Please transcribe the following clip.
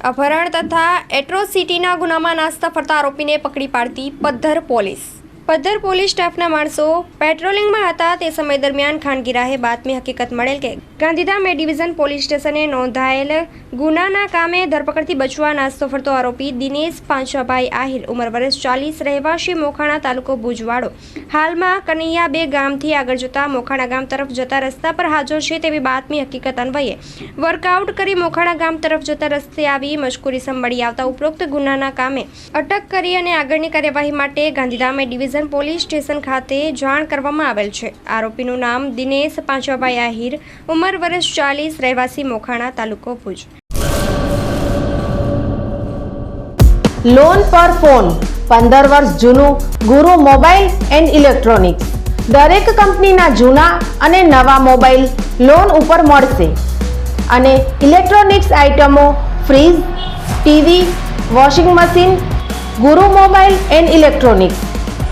અપહરણ તથા એટ્રોસિટીના ગુનામાં નાસ્તા ફરતા આરોપીને પકડી પાડતી પદ્ધર પોલીસ. પદ્ધર પોલીસ સ્ટાફના માણસો પેટ્રોલિંગમાં હતા તે સમય દરમિયાન ખાનગી બાતમી હકીકત મળેલ કે ગાંધીધામ એ ડિવિઝન પોલીસ સ્ટેશને નોંધાયેલ ગુનાના કામે ધરપકડથી બચવા નાસ્તો ફરતો આરોપી દિનેશ પાંચાભાઈ આહિર, ઉંમર વર્ષ ચાલીસ, રહેવાસી મોખાણા તાલુકો ભુજવાડો. હાલમાં કનૈયા બે ગામથી આગળ જતા મોખાણા ગામ તરફ જતા રસ્તા પર હાજર છે તેવી બાતમી હકીકત અન્વયે વર્કઆઉટ કરી મોખાણા ગામ તરફ જતા રસ્તે આવી મજકૂરી સંભળી આવતા ઉપરોક્ત ગુનાના કામે અટક કરી અને આગળની કાર્યવાહી માટે Gandhidham A division police station ખાતે જાણ કરવામાં આવેલ છે. આરોપીનું નામ દિનેશ પાંચવાભાઈ આહિર, ઉંમર વર્ષ ચાલીસ, રહેવાસી મોખાણા તાલુકો ભુજ. લોન પર ફોન પંદર વર્ષ જૂનું, ગુરુ મોબાઈલ એન્ડ ઇલેક્ટ્રોનિક્સ. દરેક કંપનીના જૂના અને નવા મોબાઈલ લોન ઉપર મળશે. અને ઇલેક્ટ્રોનિક્સ આઇટમો fridge, TV, washing machine, Guru mobile and electronics.